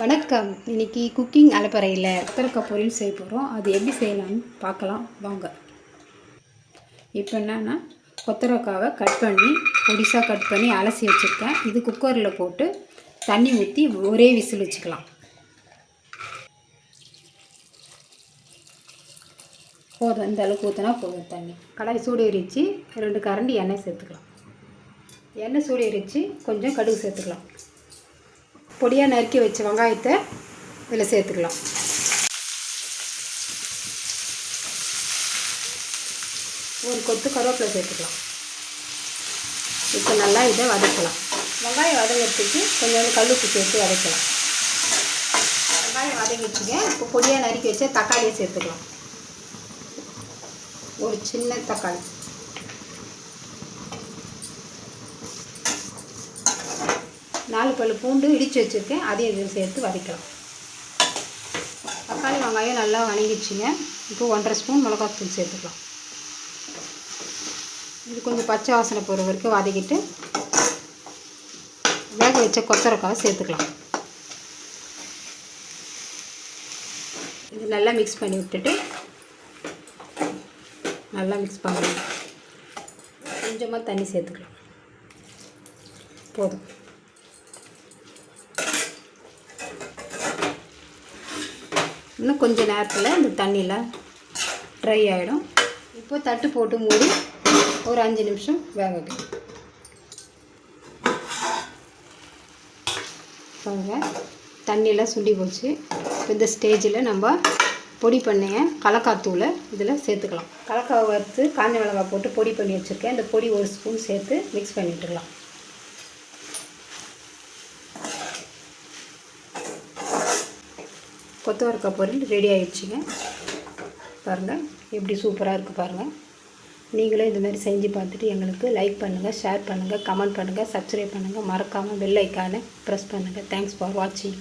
வணக்கம். இன்றைக்கி குக்கிங் அலப்பறையில் கொத்தரக்காய் பொரியல் செய்ய போகிறோம் அது எப்படி செய்யலாம்னு பார்க்கலாம். வாங்க. இப்போ என்னென்னா கொத்தரக்காவை கட் பண்ணி பொடிசாக கட் பண்ணி அலசி வச்சுருக்கேன். இது குக்கரில் போட்டு தண்ணி ஊற்றி ஒரே விசில் வச்சுக்கலாம். போதும். இந்த அளவுக்கு ஊற்றினா போதும் தண்ணி. கடாய் சூடு எரிச்சு ரெண்டு கரண்டி எண்ணெய் சேர்த்துக்கலாம். எண்ணெய் சூடு எரிச்சு கொஞ்சம் கடுகு சேர்த்துக்கலாம். பொடியாக நறுக்கி வச்ச வெங்காயத்தை இதில் சேர்த்துக்கலாம். ஒரு கொத்து கருவேப்பிலை சேர்த்துக்கலாம். இப்போ நல்லா இதை வதக்கலாம். வெங்காயம் வதங்கிறதுக்கு கல் கல்லுப்பு சேர்த்து வதக்கலாம். வெங்காயம் வதங்கிச்சுங்க இப்போ பொடியாக நறுக்கி வச்ச தக்காளியை சேர்த்துக்கலாம். ஒரு சின்ன தக்காளி. நாலு பல் பூண்டு இடித்து வச்சுருக்கேன். அதையும் இதையும் சேர்த்து வதக்கலாம். தக்காளி வெங்காயம் நல்லா வணங்கிடுச்சிங்க. இப்போ ஒன்றரை ஸ்பூன் மிளகாத்தூள் சேர்த்துக்கலாம். இது கொஞ்சம் பச்சை வாசனை போகிற வரைக்கும் வதக்கிட்டு வேக வச்ச கொத்தரக்காவை சேர்த்துக்கலாம். இது நல்லா மிக்ஸ் பண்ணி விட்டுட்டு நல்லா மிக்ஸ் பண்ணணும் கொஞ்சமாக தண்ணி சேர்த்துக்கலாம். போதும். இன்னும் கொஞ்சம் நேரத்தில் இந்த தண்ணியில் ட்ரை ஆகிடும் இப்போ தட்டு போட்டு மூடி ஒரு அஞ்சு நிமிஷம் வேக வைக்கணும். பாருங்க தண்ணியெல்லாம் சுண்டி போச்சு. இந்த ஸ்டேஜில் நம்ம பொடி பண்ணிய கலக்காத்தூளை இதில் சேர்த்துக்கலாம். கலக்காவை வறுத்து காஞ்ச மிளகாய் போட்டு பொடி பண்ணி வச்சுருக்கேன். இந்த பொடி ஒரு ஸ்பூன் சேர்த்து மிக்ஸ் பண்ணிட்டுருக்கலாம் கொத்தவரக்காய் பொரியல் ரெடி ஆகிடுச்சிங்க பாருங்கள் எப்படி சூப்பராக இருக்குது பாருங்கள் நீங்களும் இந்த மாதிரி செஞ்சு பார்த்துட்டு எங்களுக்கு லைக் பண்ணுங்கள் ஷேர் பண்ணுங்கள் கமெண்ட் பண்ணுங்கள் சப்ஸ்கிரைப் பண்ணுங்கள் மறக்காமல் பெல் ஐக்கானை ப்ரெஸ் பண்ணுங்கள் தேங்க்ஸ் ஃபார் வாட்சிங்